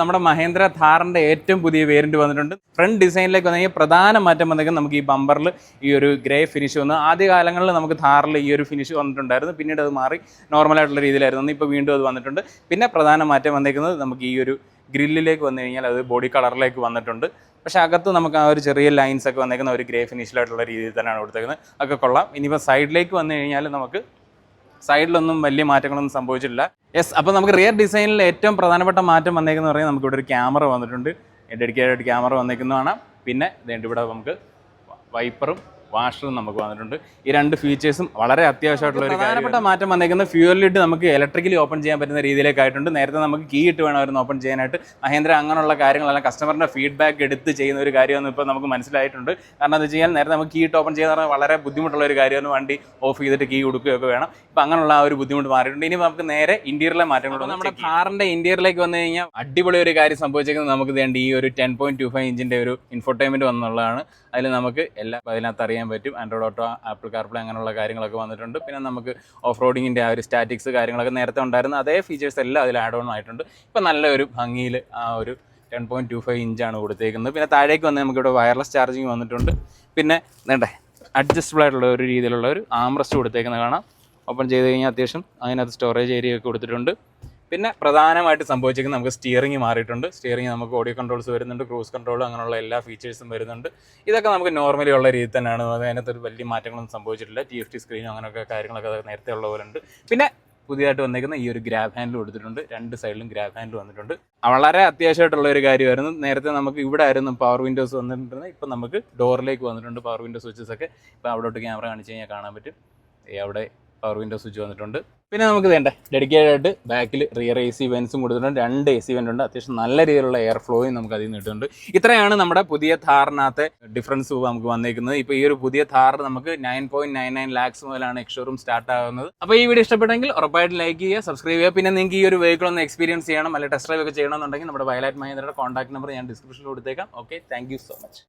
നമ്മുടെ മഹേന്ദ്ര ഥാറിന്റെ ഏറ്റവും പുതിയ വേരിയന്റ് വന്നിട്ടുണ്ട്. ഫ്രണ്ട് ഡിസൈനിലേക്ക് വന്നു പ്രധാന മാറ്റം വന്നേക്കുന്നത് നമുക്ക് ഈ ബമ്പറിൽ ഈ ഒരു ഗ്രേ ഫിനിഷ് വന്നു ആദ്യ കാലങ്ങളിൽ നമുക്ക് ഥാറിൽ ഈ ഒരു ഫിനിഷ് വന്നിട്ടുണ്ടായിരുന്നു. പിന്നീട് അത് മാറി നോർമലായിട്ടുള്ള രീതിയിലായിരുന്നു. ഇപ്പോൾ വീണ്ടും അത് വന്നിട്ടുണ്ട്. പിന്നെ പ്രധാന മാറ്റം വന്നിരിക്കുന്നത് നമുക്ക് ഈ ഒരു ഗ്രില്ലിലേക്ക് വന്നു കഴിഞ്ഞാൽ അത് ബോഡി കളറിലേക്ക് വന്നിട്ടുണ്ട്. പക്ഷേ അകത്ത് നമുക്ക് ആ ഒരു ചെറിയ ലൈൻസ് ഒക്കെ വന്നേക്കുന്ന ഒരു ഗ്രേ ഫിനിഷിലായിട്ടുള്ള രീതിയിൽ തന്നെയാണ് കൊടുത്തേക്കുന്നത്. ഒക്കെ കൊള്ളാം. ഇനിയിപ്പോൾ സൈഡിലേക്ക് വന്നു കഴിഞ്ഞാൽ നമുക്ക് സൈഡിലൊന്നും വലിയ മാറ്റങ്ങളൊന്നും സംഭവിച്ചിട്ടില്ല. യെസ് അപ്പോൾ നമുക്ക് റിയർ ഡിസൈനിൽ ഏറ്റവും പ്രധാനപ്പെട്ട മാറ്റം വന്നേക്കുന്ന പറഞ്ഞാൽ നമുക്ക് ഇവിടെ ഒരു ക്യാമറ വന്നിട്ടുണ്ട്. ഡെഡിക്കേറ്റഡ് ക്യാമറ വന്നേക്കുന്നതാണ്. പിന്നെ ഇവിടെ നമുക്ക് വൈപ്പറും വാഷറും നമുക്ക് വന്നിട്ടുണ്ട്. ഈ രണ്ട് ഫീച്ചേഴ്സും വളരെ അത്യാവശ്യമായിട്ടുള്ള ഒരു പ്രധാനപ്പെട്ട മാറ്റം വന്നേക്കുന്നത് ലിഡ് നമുക്ക് ഇലക്ട്രിക്കലി ഓപ്പൺ ചെയ്യാൻ പറ്റുന്ന രീതിയിലേക്ക് ആയിട്ടുണ്ട്. നേരത്തെ നമുക്ക് കീ ഇട്ട് വേണമായിരുന്നു ഓപ്പൺ ചെയ്യാനായിട്ട്. മഹേന്ദ്ര അങ്ങനെയുള്ള കാര്യങ്ങളെല്ലാം കസ്റ്റമറിന്റെ ഫീഡ്ബാക്ക് എടുത്ത് ചെയ്യുന്ന ഒരു കാര്യമെന്ന് ഇപ്പോൾ നമുക്ക് മനസ്സിലായിട്ടുണ്ട്. കാരണം എന്താ വെച്ച് കഴിഞ്ഞാൽ നേരത്തെ നമുക്ക് കീ ഇട്ട് ഓപ്പൺ ചെയ്യുന്ന പറഞ്ഞാൽ വളരെ ബുദ്ധിമുട്ടുള്ള ഒരു കാര്യമാണ് വണ്ടി ഓഫ് ചെയ്തിട്ട് കീ കൊടുക്കുകയൊക്കെ വേണം. ഇപ്പം അങ്ങനെയുള്ള ആ ഒരു ബുദ്ധിമുട്ട് മാറിയിട്ടുണ്ട്. ഇനി നമുക്ക് നേരെ ഇന്റീരിയറിലെ മാറ്റങ്ങൾ നമ്മുടെ കാറിന്റെ ഇന്റീരിയറിലേക്ക് വന്നു കഴിഞ്ഞാൽ അടിപൊളി ഒരു കാര്യം സംഭവിച്ചേക്കുന്നത് നമുക്ക് വേണ്ടി ഈ ഒരു ടെൻ പോയിന്റ് ടു ഫൈവ് ഇഞ്ചിന്റെ ഒരു ഇൻഫോർട്ടൈൻമെന്റ് വന്നുള്ളതാണ്. അതിൽ നമുക്ക് എല്ലാം അതിനകത്ത് അറിയാൻ പറ്റും. ആൻഡ്രോയിഡ് ഓട്ടോ ആപ്പിൾ കാർപ്ലേ അങ്ങനെയുള്ള കാര്യങ്ങളൊക്കെ വന്നിട്ടുണ്ട്. പിന്നെ നമുക്ക് ഓഫ് റോഡിങ്ങിന്റെ ആ ഒരു സ്റ്റാറ്റിക്സ് കാര്യങ്ങളൊക്കെ നേരത്തെ ഉണ്ടായിരുന്ന അതേ ഫീച്ചേഴ്സ് എല്ലാം അതിൽ ആഡ് ഓൺ ആയിട്ടുണ്ട്. ഇപ്പം നല്ലൊരു ഭംഗിയിൽ ആ ഒരു ടെൻ പോയിന്റ് ടു ഫൈവ് ഇഞ്ചാണ് കൊടുത്തേക്കുന്നത്. പിന്നെ താഴേക്ക് വന്ന് നമുക്കിവിടെ വയർലെസ് ചാർജിങ് വന്നിട്ടുണ്ട്. പിന്നെ വേണ്ടേ അഡ്ജസ്റ്റബിൾ ആയിട്ടുള്ള ഒരു രീതിയിലുള്ള ഒരു ആംറസ്റ്റ് കൊടുത്തേക്കുന്നത് കാണാം. ഓപ്പൺ ചെയ്ത് കഴിഞ്ഞാൽ അത്യാവശ്യം അതിനകത്ത് സ്റ്റോറേജ് ഏരിയ ഒക്കെ കൊടുത്തിട്ടുണ്ട്. പിന്നെ പ്രധാനമായിട്ട് സംഭവിച്ചിരിക്കുന്നത് നമുക്ക് സ്റ്റിയറിംഗ് മാറിയിട്ടുണ്ട്. സ്റ്റിയറിംഗ് നമുക്ക് ഓഡിയോ കൺട്രോൾസ് വരുന്നുണ്ട് ക്രൂസ് കൺട്രോൾ അങ്ങനെയുള്ള എല്ലാ ഫീച്ചേഴ്സും വരുന്നുണ്ട്. ഇതൊക്കെ നമുക്ക് നോർമലി ഉള്ള രീതി തന്നെയാണ്. അതിനകത്ത് ഒരു വലിയ മാറ്റങ്ങളൊന്നും സംഭവിച്ചിട്ടില്ല. ടി എഫ് ടി സ്ക്രീനും അങ്ങനെയൊക്കെ കാര്യങ്ങളൊക്കെ നേരത്തെ ഉള്ള പോലെ ഉണ്ട് പിന്നെ പുതിയതായിട്ട് വന്നിരിക്കുന്ന ഈ ഒരു ഗ്രാബ് ഹാൻഡിൽ കൊടുത്തിട്ടുണ്ട്. രണ്ട് സൈഡിലും ഗ്രാബ് ഹാൻഡിൽ വന്നിട്ടുണ്ട്. വളരെ അത്യാവശ്യമായിട്ടുള്ള ഒരു കാര്യമായിരുന്നു. നേരത്തെ നമുക്ക് ഇവിടെ ആയിരുന്നു പവർ വിൻഡോസ് വന്നിട്ടുണ്ട്. ഇപ്പം നമുക്ക് ഡോറിലേക്ക് വന്നിട്ടുണ്ട് പവർ വിൻഡോ സ്വിച്ചസ് ഒക്കെ. ഇപ്പം അവിടോട്ട് ക്യാമറ കാണിച്ച് കഴിഞ്ഞാൽ കാണാൻ പറ്റും. അവിടെ പവർ വിൻഡോ സ്വിച്ച് വന്നിട്ടുണ്ട്. പിന്നെ നമുക്ക് വേണ്ട ഡെഡിക്കേറ്റഡ് ആയിട്ട് ബാക്കിൽ റിയർ എ സി വെൻസും കൊടുത്തിട്ടുണ്ട്. രണ്ട് എ സി വെന്റുണ്ട് അത്യാവശ്യം നല്ല രീതിയിലുള്ള എയർ ഫ്ലോയും നമുക്ക് അതിൽ നിന്ന് കിട്ടുന്നുണ്ട് ഇത്രയാണ് നമ്മുടെ പുതിയ ഥാറിനകത്തെ ഡിഫറൻസ് നമുക്ക് വന്നേക്കുന്നത്. ഇപ്പോൾ ഈ ഒരു പുതിയ ഥാർ നമുക്ക് nine point nine nine lakhs മുതലാണ് എക്സ്ഷോറൂം സ്റ്റാർട്ട് ആകുന്നത് അപ്പോൾ ഈ വീഡിയോ ഇഷ്ടപ്പെട്ടെങ്കിൽ ഉറപ്പായിട്ട് ലൈക്ക് ചെയ്യുക സബ്സ്ക്രൈബ് ചെയ്യുക. പിന്നെ നിങ്ങൾക്ക് ഈ ഒരു വെഹിക്കിൾ ഒന്ന് എക്സ്പീരിയൻസ് ചെയ്യണം അല്ലെങ്കിൽ ടെസ്റ്റ് ഡ്രൈവ് ഒക്കെ ചെയ്യണമെന്നുണ്ടെങ്കിൽ നമ്മുടെ വയലാറ്റ് മഹേന്ദ്രയുടെ കോൺടാക്ട് നമ്പർ ഞാൻ ഡിസ്ക്രിപ്ഷനിൽ കൊടുത്തേക്കാം. Okay thank so much